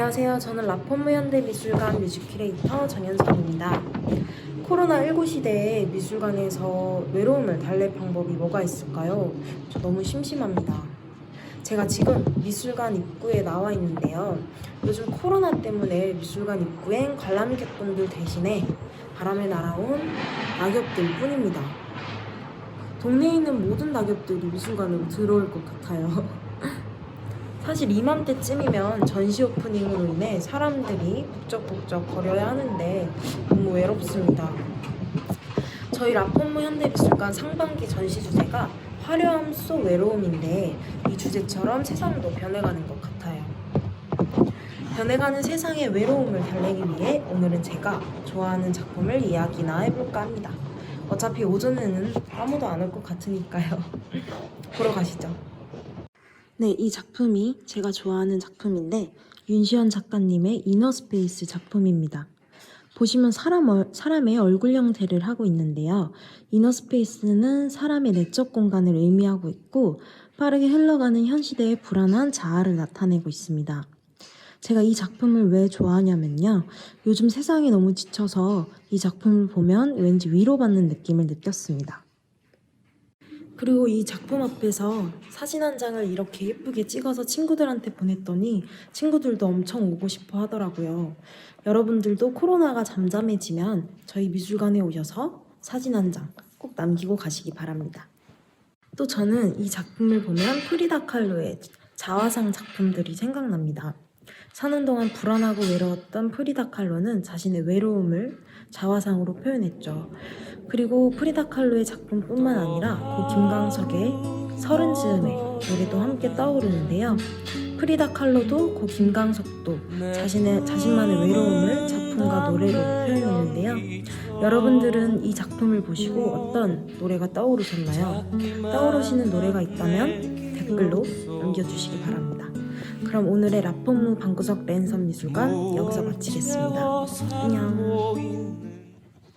안녕하세요. 저는 라폼무 현대미술관 뮤직 큐레이터 정현선입니다. 코로나19 시대에 미술관에서 외로움을 달랠 방법이 뭐가 있을까요? 저 너무 심심합니다. 제가 지금 미술관 입구에 나와 있는데요. 요즘 코로나 때문에 미술관 입구엔 관람객분들 대신에 바람에 날아온 낙엽들 뿐입니다. 동네에 있는 모든 낙엽들이 미술관으로 들어올 것 같아요. 사실 이맘때쯤이면 전시 오프닝으로 인해 사람들이 북적북적 거려야 하는데 너무 외롭습니다. 저희 라폼무 현대미술관 상반기 전시 주제가 화려함 속 외로움인데 이 주제처럼 세상도 변해가는 것 같아요. 변해가는 세상의 외로움을 달래기 위해 오늘은 제가 좋아하는 작품을 이야기나 해볼까 합니다. 어차피 오전에는 아무도 안 올 것 같으니까요. 보러 가시죠. 네, 이 작품이 제가 좋아하는 작품인데 윤시현 작가님의 이너스페이스 작품입니다. 보시면 사람 얼- 사람의 얼굴 형태를 하고 있는데요. 이너스페이스는 사람의 내적 공간을 의미하고 있고 빠르게 흘러가는 현 시대의 불안한 자아를 나타내고 있습니다. 제가 이 작품을 왜 좋아하냐면요. 요즘 세상이 너무 지쳐서 이 작품을 보면 왠지 위로받는 느낌을 느꼈습니다. 그리고 이 작품 앞에서 사진 한 장을 이렇게 예쁘게 찍어서 친구들한테 보냈더니 친구들도 엄청 오고 싶어 하더라고요. 여러분들도 코로나가 잠잠해지면 저희 미술관에 오셔서 사진 한 장 꼭 남기고 가시기 바랍니다. 또 저는 이 작품을 보면 프리다 칼로의 자화상 작품들이 생각납니다. 사는 동안 불안하고 외로웠던 프리다 칼로는 자신의 외로움을 자화상으로 표현했죠. 그리고 프리다 칼로의 작품뿐만 아니라 고 김광석의 서른 즈음의 노래도 함께 떠오르는데요. 프리다 칼로도 고 김광석도 자신의 자신만의 외로움을 작품과 노래로 표현했는데요. 여러분들은 이 작품을 보시고 어떤 노래가 떠오르셨나요? 떠오르시는 노래가 있다면 댓글로 남겨주시기 바랍니다. 그럼 오늘의 라폼무 방구석 랜선 미술관 여기서 마치겠습니다. 안녕.